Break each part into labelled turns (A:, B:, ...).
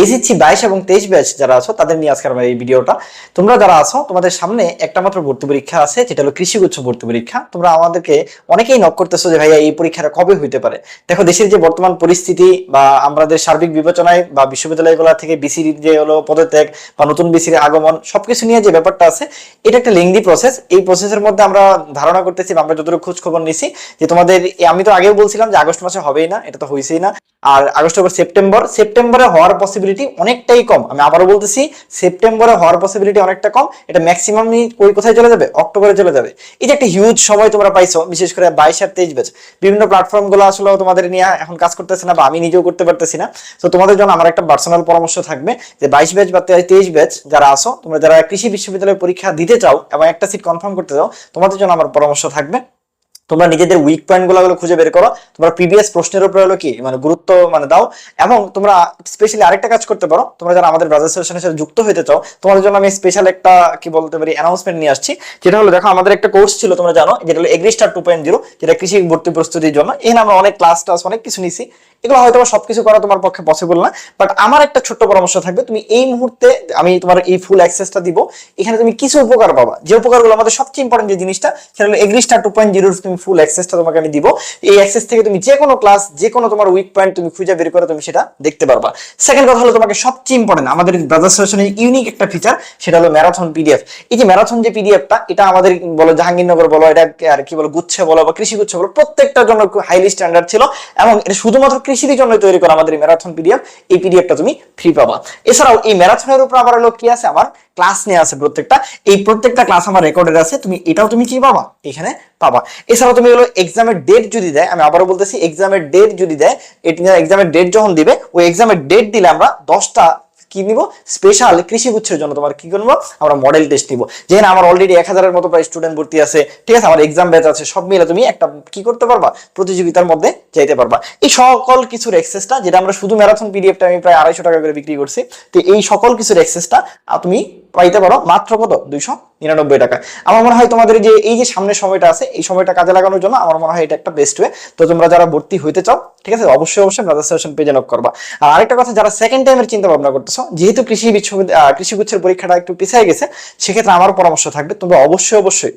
A: SSC বাইশ এবং তেইশ ব্যাচ যারা আছো, তাদের নিয়ে আজকে আমার এই ভিডিওটা। তোমরা যারা আছো, তোমাদের সামনে একটা মাত্র ভর্তি পরীক্ষা আছে, যেটা হলো কৃষিগুচ্ছ ভর্তি পরীক্ষা। তোমরা আমাদেরকে অনেকেই নক করতেছো যে, ভাইয়া, এই পরীক্ষাটা কবে হইতে পারে? দেখো, দেশের যে বর্তমান পরিস্থিতি বা আমাদের সার্বিক বিবেচনায় বা বিশ্ববিদ্যালয়গুলো থেকে বিসির যে হলো পদত্যাগ বা নতুন বিসির আগমন, সবকিছু নিয়ে যে ব্যাপারটা আছে, এটা একটা লেংদি প্রসেস এই প্রসেসের মধ্যে আমরা ধারণা করতেছি বা আমরা যতটুকু খোঁজ খবর নিছি, যে তোমাদের, আমি তো আগেও বলছিলাম যে আগস্ট মাসে হবেই না, এটা তো হয়েছেই না। আর আগস্ট সেপ্টেম্বর, সেপ্টেম্বরে হওয়ার পসিবিলিটি অনেকটাই কম। আমি আবারও বলতেছি সেপ্টেম্বরে হওয়ার পসিবিলিটি অনেকটা কম। এটা ম্যাক্সিমাম ওই কোথায় চলে যাবে? অক্টোবরে চলে যাবে। এই যে একটা হিউজ সময় তোমরা পাইছো, বিশেষ করে বাইশ আর তেইশ ব্যাচ বিভিন্ন প্ল্যাটফর্মগুলো আসলে তোমাদের নিয়ে এখন কাজ করতেছে না বা আমি নিজেও করতে পারতেছি না। তো তোমাদের জন্য আমার একটা পার্সোনাল পরামর্শ থাকবে যে বাইশ ব্যাচ বা তেইশ ব্যাচ যারা আসো তোমরা যারা কৃষি বিশ্ববিদ্যালয়ে পরীক্ষা দিতে চাও এবং একটা সিট কনফার্ম করতে চাও, তোমাদের জন্য আমার পরামর্শ থাকবে। তোমরা নিজেদের উইক পয়েন্টগুলো খুঁজে বের করো। তোমরা প্রিভিয়াস প্রশ্নের উপরে হলো কি? মানে গুরুত্ব মানে দাও। এবং তোমরা স্পেশালি আরেকটা কাজ করতে পারো। তোমরা যারা আমাদের ব্রাদার সেশনের সাথে যুক্ত হতে চাও, তোমাদের জন্য আমি স্পেশাল একটা, কি বলতে পারি অ্যানাউন্সমেন্ট নিয়ে আসছি। যেটা হলো, দেখো, আমাদের একটা কোর্স ছিল, তোমরা জানো, যেটা হলো এগ্রিস্টার টু পয়েন্ট জিরো যেটা কৃষি ভর্তি প্রস্তুতির জন্য। এখানে আমরা অনেক ক্লাস টাস অনেক কিছু নিছি। এগুলো হয়তো বা সবকিছু করা তোমার পক্ষে পসিবল না বাট আমার একটা ছোট্ট পরামর্শ থাকবে, তুমি এই মুহূর্তে আমি তোমার এই ফুল অ্যাক্সেসটা দিব। এখানে তুমি কিছু উপকার পাবা। যে উপকারগুলো আমাদের সবচেয়ে ইম্পর্টেন্ট যে জিনিসটা, সেটা হলো এগ্রিস্টার টু পয়েন্ট জিরোর তুমি ফুল অ্যাক্সেসটা তোমাকে আমি দিব। এই অ্যাক্সেস থেকে তুমি যে কোনো ক্লাস যে কোনো তোমার উইক পয়েন্ট তুমি খুঁজে বের করে তুমি সেটা দেখতে পারবা। সেকেন্ড কথা হলো তোমাকে সবচেয়ে ইম্পর্টেন্ট আমাদের ব্রাদার সেশনের ইউনিক একটা ফিচার সেটা হলো ম্যারাথন পিডিএফ এই যে ম্যারাথন যে পিডিএফটা এটা আমাদের বলো জাহাঙ্গীরনগর বলো, এটা আর কি বলো, গুচ্ছে বলো বা কৃষি গুচ্ছে বলো, প্রত্যেকটার জন্য হাইলি স্ট্যান্ডার্ড ছিল, এবং এটা শুধুমাত্র কৃষির জন্য তৈরি করা আমাদের ম্যারাথন পিডিএফ এই পিডিএফটা তুমি ফ্রি পাবা। এছাড়াও এই ম্যারাথনের উপর আবার হলো কি আছে? আমার ক্লাস নিয়ে আছে প্রত্যেকটা। এই প্রত্যেকটা ক্লাস আমার রেকর্ডেড আছে। তুমি এটাও তুমি কি পাবা? এখানে পাবা। এছাড়াও তুমি হলো এক্সামের ডেট যদি দেয়, আমি আবারও বলতেছি এক্সামের ডেট যদি দেয় এক্সামের ডেট যখন দিবে, ওই এক্সামের ডেট দিলে আমরা দশটা কি নিব? স্পেশাল কৃষি গুচ্ছের জন্য তোমার কি করব? আমরা মডেল টেস্ট নিব। যেখানে আমার অলরেডি এক হাজারের মতো প্রায় স্টুডেন্ট ভর্তি আছে। ঠিক আছে? আমার এক্সাম ব্যাচ আছে। সব মিলে তুমি একটা কি করতে পারবা? প্রতিযোগিতার মধ্যে যাইতে পারবা। এই সকল কিছুর এক্সেসটা যেটা আমরা শুধু ম্যারাথন পিডিএফটা আমি প্রায় আড়াইশো টাকা করে বিক্রি করছি, তো এই সকল কিছুর এক্সেসটা তুমি পাইতে পারো, মাত্র কত? দুইশো নিরানব্বই টাকা আমার মনে হয় তোমাদের যে এই যে সামনের সময়টা আছে, এই সময়টা কাজে লাগানোর জন্য আমার মনে হয় এটা একটা বেস্ট ওয়ে তো তোমরা যারা ভর্তি হইতে চাও, ঠিক আছে, অবশ্যই অবশ্যই ব্রাদার সেশন পেজে নক করবা। আর আরেকটা কথা, যারা সেকেন্ড টাইমের চিন্তা ভাবনা করতেছো, যেহেতু কৃষি বিশ্ববিদ্যালয় কৃষি গুচ্ছের পরীক্ষাটা একটু পিছিয়ে গেছে, সেক্ষেত্রে আমার পরামর্শ থাকবে। তোমরা অবশ্যই অবশ্যই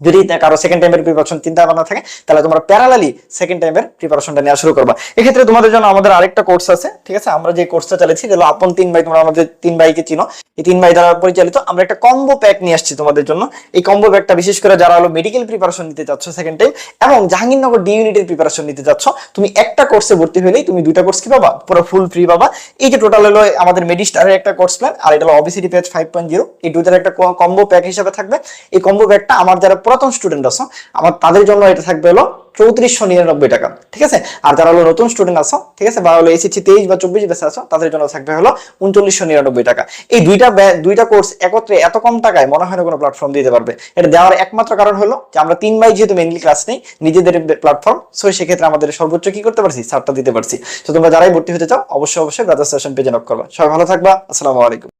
A: যদি কারও সেকেন্ড টাইমের প্রিপারেশন চিন্তা ভাবনা থাকে, তাহলে তোমরা প্যারালালি সেকেন্ড টাইমের প্রিপারেশনটা নেওয়া শুরু করবা। এক্ষেত্রে তোমাদের জন্য আমাদের আরেকটা কোর্স আছে, ঠিক আছে? আমরা যে কোর্সটা চালিয়েছি যেগুলো আপন তিন ভাই, তোমরা আমাদের তিন ভাইকে চিনো। এই তিন ভাই দ্বারা পরিচালিত, আমরা একটা কম্বো প্যাক নিয়ে আসছি তোমাদের জন্য। এই কম্বো প্যাকটা বিশেষ করে যারা হলো মেডিকেল প্রিপারেশন নিতে চাচ্ছ সেকেন্ড টাইম এবং জাহাঙ্গীরনগর ডি ইউনিটের প্রিপারেশন নিতে চাচ্ছ, তুমি একটা কোর্সে ভর্তি হলেই তুমি দুইটা কোর্স কি পাবা? পুরো ফুল ফ্রি পাবা। এই যে টোটাল হলো আমাদের মেডিস্টারের একটা কোর্স প্ল্যান আর এটা হলো obesity patch five point zero এই দুইটার একটা কম্বো প্যাক হিসাবে থাকবে। এই কম্বো প্যাকটা আমার যারা পুরাতন স্টুডেন্ট আছো আমার তাদের জন্য এটা থাকবে হলো চৌত্রিশশো নিরানব্বই টাকা, ঠিক আছে? আর যারা হলো নতুন স্টুডেন্ট আছো, ঠিক আছে, বা হলো এসএসসি তেইশ বা চব্বিশ বেসে আছো, তাদের জন্য থাকবে হলো উনচল্লিশশো নিরানব্বই টাকা। এই দুইটা দুইটা কোর্স একত্রে এত কম টাকায় মনে হয় না কোনো প্ল্যাটফর্ম দিতে পারবে। এটা দেওয়ার একমাত্র কারণ হলো যে আমরা তিন বাই যেহেতু মেনলি ক্লাস নেই, নিজেদের প্ল্যাটফর্ম সো সেক্ষেত্রে আমাদের সর্বোচ্চ কি করতে পারছি? সারটা দিতে পারছি। তো তোমরা যারাই ভর্তি হতে চাও, অবশ্যই অবশ্যই ব্রাদার সেশন পেজে নক করবা। সবাই ভালো থাকবা, আসসালামু আলাইকুম।